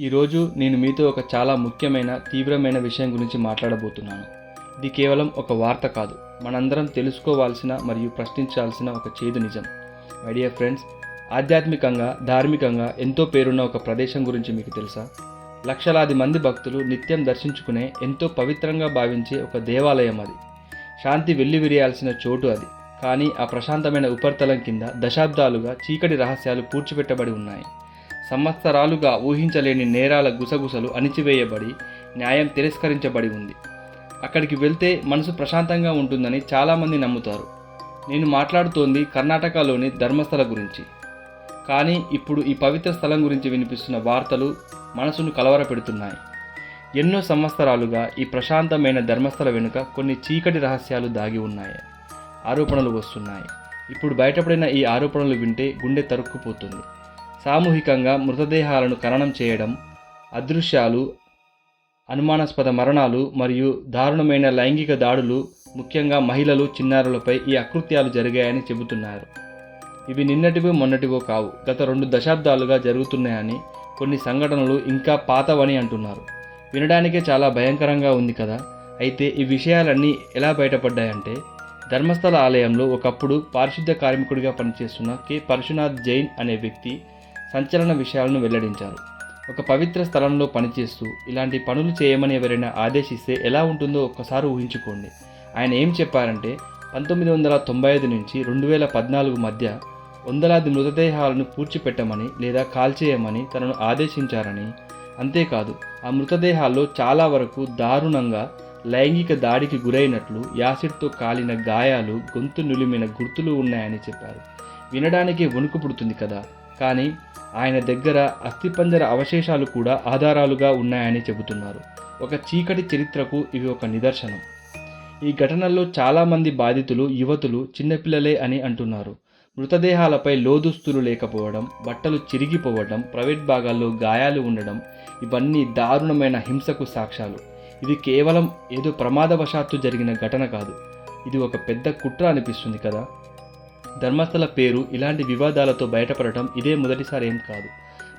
ఈరోజు నేను మీతో ఒక చాలా ముఖ్యమైన తీవ్రమైన విషయం గురించి మాట్లాడబోతున్నాను. ఇది కేవలం ఒక వార్త కాదు. మనందరం తెలుసుకోవాల్సిన మరియు ప్రశ్నించాల్సిన ఒక చేదు నిజం. మై డియర్ ఫ్రెండ్స్ ఆధ్యాత్మికంగా ధార్మికంగా ఎంతో పేరున్న ఒక ప్రదేశం గురించి మీకు తెలుసా? లక్షలాది మంది భక్తులు నిత్యం దర్శించుకునే ఎంతో పవిత్రంగా భావించే ఒక దేవాలయం అది. శాంతి వెల్లివిరియాల్సిన చోటు అది. కానీ ఆ ప్రశాంతమైన ఉపరితలం కింద దశాబ్దాలుగా చీకటి రహస్యాలు పూడ్చిపెట్టబడి ఉన్నాయి. సంవత్సరాలుగా ఊహించలేని నేరాల గుసగుసలు అణిచివేయబడి న్యాయం తిరస్కరించబడి ఉంది. అక్కడికి వెళ్తే మనసు ప్రశాంతంగా ఉంటుందని చాలామంది నమ్ముతారు. నేను మాట్లాడుతోంది కర్ణాటకలోని ధర్మస్థల గురించి. కానీ ఇప్పుడు ఈ పవిత్ర స్థలం గురించి వినిపిస్తున్న వార్తలు మనసును కలవరపెడుతున్నాయి. ఎన్నో సంవత్సరాలుగా ఈ ప్రశాంతమైన ధర్మస్థల వెనుక కొన్ని చీకటి రహస్యాలు దాగి ఉన్నాయి. ఆరోపణలు వస్తున్నాయి. ఇప్పుడు బయటపడిన ఈ ఆరోపణలు వింటే గుండె తరుక్కుపోతుంది. సామూహికంగా మృతదేహాలను ఖననం చేయడం అదృశ్యాలు అనుమానాస్పద మరణాలు మరియు దారుణమైన లైంగిక దాడులు ముఖ్యంగా మహిళలు చిన్నారులపై ఈ అకృత్యాలు జరిగాయని చెబుతున్నారు. ఇవి నిన్నటివో మొన్నటివో కావు. గత రెండు దశాబ్దాలుగా జరుగుతున్నాయని కొన్ని సంఘటనలు ఇంకా పాతవని అంటున్నారు. వినడానికే చాలా భయంకరంగా ఉంది కదా. అయితే ఈ విషయాలన్నీ ఎలా బయటపడ్డాయంటే ధర్మస్థల ఆలయంలో ఒకప్పుడు పారిశుద్ధ కార్మికుడిగా పనిచేస్తున్న కె. పరశునాథ్ జైన్ అనే వ్యక్తి సంచలన విషయాలను వెల్లడించారు. ఒక పవిత్ర స్థలంలో పనిచేస్తూ ఇలాంటి పనులు చేయమని ఎవరైనా ఆదేశిస్తే ఎలా ఉంటుందో ఒక్కసారి ఊహించుకోండి. ఆయన ఏం చెప్పారంటే పంతొమ్మిది వందల తొంభై ఐదు నుంచి రెండు వేల పద్నాలుగు మధ్య వందలాది మృతదేహాలను పూడ్చిపెట్టమని లేదా కాల్చేయమని తనను ఆదేశించారని. అంతేకాదు ఆ మృతదేహాల్లో చాలా వరకు దారుణంగా లైంగిక దాడికి గురైనట్లు యాసిడ్తో కాలిన గాయాలు గొంతు నులిమిన గుర్తులు ఉన్నాయని చెప్పారు. వినడానికి వణుకు పుడుతుంది కదా. కానీ ఆయన దగ్గర అస్థిపంజర అవశేషాలు కూడా ఆధారాలుగా ఉన్నాయని చెబుతున్నారు. ఒక చీకటి చరిత్రకు ఇవి ఒక నిదర్శనం. ఈ ఘటనల్లో చాలామంది బాధితులు యువతులు చిన్నపిల్లలే అని అంటున్నారు. మృతదేహాలపై లోదుస్తులు లేకపోవడం బట్టలు చిరిగిపోవడం ప్రైవేట్ భాగాల్లో గాయాలు ఉండడం ఇవన్నీ దారుణమైన హింసకు సాక్ష్యాలు. ఇది కేవలం ఏదో ప్రమాదవశాత్తు జరిగిన ఘటన కాదు. ఇది ఒక పెద్ద కుట్ర అనిపిస్తుంది కదా? ధర్మస్థల పేరు ఇలాంటి వివాదాలతో బయటపడటం ఇదే మొదటిసారి ఏం కాదు.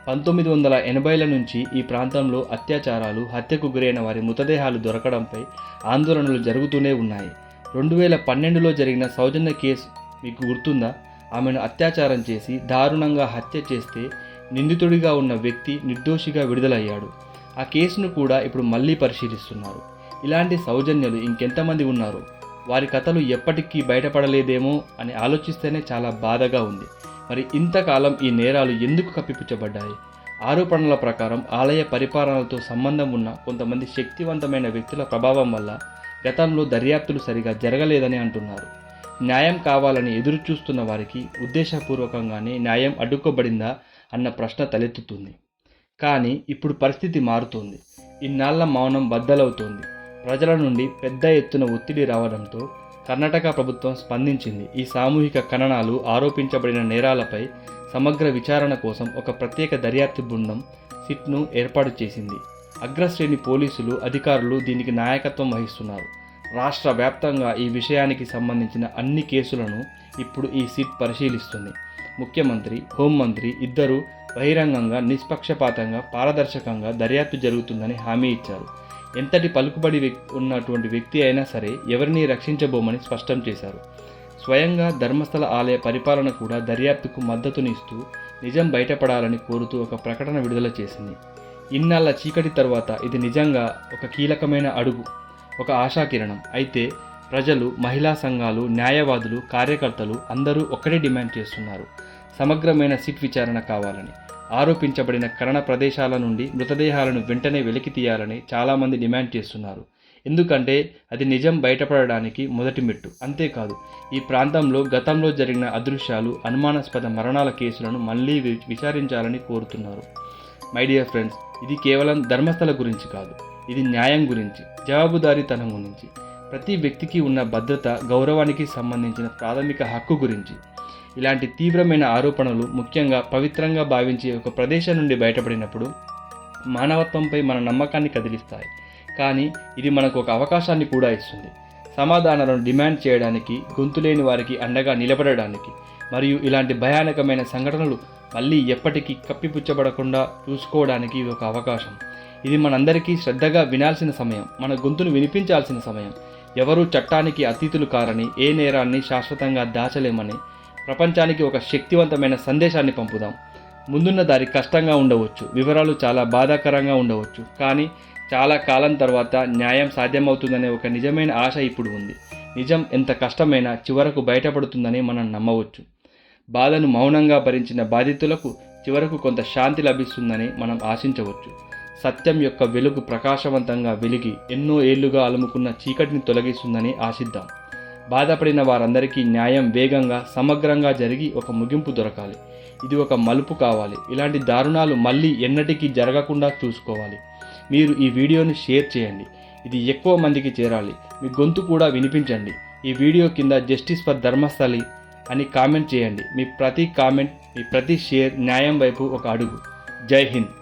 పంతొమ్మిది వందల ఎనభైల నుంచి ఈ ప్రాంతంలో అత్యాచారాలు హత్యకు గురైన వారి మృతదేహాలు దొరకడంపై ఆందోళనలు జరుగుతూనే ఉన్నాయి. రెండు వేల పన్నెండులో జరిగిన సౌజన్య కేసు మీకు గుర్తుందా? ఆమెను అత్యాచారం చేసి దారుణంగా హత్య చేస్తే నిందితుడిగా ఉన్న వ్యక్తి నిర్దోషిగా విడుదలయ్యాడు. ఆ కేసును కూడా ఇప్పుడు మళ్ళీ పరిశీలిస్తున్నారు. ఇలాంటి సౌజన్యలు ఇంకెంతమంది ఉన్నారు? వారి కథలు ఎప్పటికీ బయటపడలేదేమో అని ఆలోచిస్తేనే చాలా బాధగా ఉంది. మరి ఇంతకాలం ఈ నేరాలు ఎందుకు కప్పిపుచ్చబడ్డాయి? ఆరోపణల ప్రకారం ఆలయ పరిపాలనలతో సంబంధం ఉన్న కొంతమంది శక్తివంతమైన వ్యక్తుల ప్రభావం వల్ల గతంలో దర్యాప్తులు సరిగా జరగలేదని అంటున్నారు. న్యాయం కావాలని ఎదురు చూస్తున్న వారికి ఉద్దేశపూర్వకంగానే న్యాయం అడ్డుకోబడిందా అన్న ప్రశ్న తలెత్తుతుంది. కానీ ఇప్పుడు పరిస్థితి మారుతోంది. ఇన్నాళ్ళ మౌనం బద్దలవుతోంది. ప్రజల నుండి పెద్ద ఎత్తున ఒత్తిడి రావడంతో కర్ణాటక ప్రభుత్వం స్పందించింది. ఈ సామూహిక ఖననాలు ఆరోపించబడిన నేరాలపై సమగ్ర విచారణ కోసం ఒక ప్రత్యేక దర్యాప్తు బృందం సిట్ను ఏర్పాటు చేసింది. అగ్రశ్రేణి పోలీసులు అధికారులు దీనికి నాయకత్వం వహిస్తున్నారు. రాష్ట్ర వ్యాప్తంగా ఈ విషయానికి సంబంధించిన అన్ని కేసులను ఇప్పుడు ఈ సిట్ పరిశీలిస్తుంది. ముఖ్యమంత్రి హోంమంత్రి ఇద్దరు బహిరంగంగా నిష్పక్షపాతంగా పారదర్శకంగా దర్యాప్తు జరుగుతుందని హామీ ఇచ్చారు. ఎంతటి పలుకుబడి ఉన్నటువంటి వ్యక్తి అయినా సరే ఎవరిని రక్షించబోమని స్పష్టం చేశారు. స్వయంగా ధర్మస్థల ఆలయ పరిపాలన కూడా దర్యాప్తుకు మద్దతునిస్తూ నిజం బయటపడాలని కోరుతూ ఒక ప్రకటన విడుదల చేసింది. ఇన్నాళ్ళ చీకటి తర్వాత ఇది నిజంగా ఒక కీలకమైన అడుగు ఒక ఆశాకిరణం. అయితే ప్రజలు మహిళా సంఘాలు న్యాయవాదులు కార్యకర్తలు అందరూ ఒక్కడే డిమాండ్ చేస్తున్నారు. సమగ్రమైన సిట్ విచారణ కావాలని. ఆరోపించబడిన కరణ ప్రదేశాల నుండి మృతదేహాలను వెంటనే వెలికి తీయాలని చాలామంది డిమాండ్ చేస్తున్నారు. ఎందుకంటే అది నిజం బయటపడడానికి మొదటి మెట్టు. అంతేకాదు ఈ ప్రాంతంలో గతంలో జరిగిన అదృశ్యాలు అనుమానాస్పద మరణాల కేసులను మళ్ళీ విచారించాలని కోరుతున్నారు. మై డియర్ ఫ్రెండ్స్ ఇది కేవలం ధర్మస్థల గురించి కాదు. ఇది న్యాయం గురించి జవాబుదారీతనం గురించి. ప్రతి వ్యక్తికి ఉన్న భద్రత గౌరవానికి సంబంధించిన ప్రాథమిక హక్కు గురించి. ఇలాంటి తీవ్రమైన ఆరోపణలు ముఖ్యంగా పవిత్రంగా భావించే ఒక ప్రదేశం నుండి బయటపడినప్పుడు మానవత్వంపై మన నమ్మకాన్ని కదిలిస్తాయి. కానీ ఇది మనకు ఒక అవకాశాన్ని కూడా ఇస్తుంది. సమాధానాలను డిమాండ్ చేయడానికి గొంతులేని వారికి అండగా నిలబడడానికి మరియు ఇలాంటి భయానకమైన సంఘటనలు మళ్ళీ ఎప్పటికీ కప్పిపుచ్చబడకుండా చూసుకోవడానికి ఇది ఒక అవకాశం. ఇది మనందరికీ శ్రద్ధగా వినాల్సిన సమయం మన గొంతును వినిపించాల్సిన సమయం. ఎవరూ చట్టానికి అతీతులు కారని ఏ నేరాన్ని శాశ్వతంగా దాచలేమని ప్రపంచానికి ఒక శక్తివంతమైన సందేశాన్ని పంపుదాం. ముందున్న దారి కష్టంగా ఉండవచ్చు వివరాలు చాలా బాధాకరంగా ఉండవచ్చు కానీ చాలా కాలం తర్వాత న్యాయం సాధ్యమవుతుందనే ఒక నిజమైన ఆశ ఇప్పుడు ఉంది. నిజం ఎంత కష్టమైనా చివరకు బయటపడుతుందని మనం నమ్మవచ్చు. బాధను మౌనంగా భరించిన బాధితులకు చివరకు కొంత శాంతి లభిస్తుందని మనం ఆశించవచ్చు. సత్యం యొక్క వెలుగు ప్రకాశవంతంగా వెలిగి ఎన్నో ఏళ్ళుగా అలుముకున్న చీకటిని తొలగిస్తుందని ఆశిద్దాం. బాధపడిన వారందరికీ న్యాయం వేగంగా సమగ్రంగా జరిగి ఒక ముగింపు దొరకాలి. ఇది ఒక మలుపు కావాలి. ఇలాంటి దారుణాలు మళ్ళీ ఎన్నటికీ జరగకుండా చూసుకోవాలి. మీరు ఈ వీడియోని షేర్ చేయండి. ఇది ఎక్కువ మందికి చేరాలి. మీ గొంతు కూడా వినిపించండి. ఈ వీడియో కింద జస్టిస్ ఫర్ ధర్మస్థలి అని కామెంట్ చేయండి. మీ ప్రతి కామెంట్ మీ ప్రతి షేర్ న్యాయం వైపు ఒక అడుగు. జై హింద్.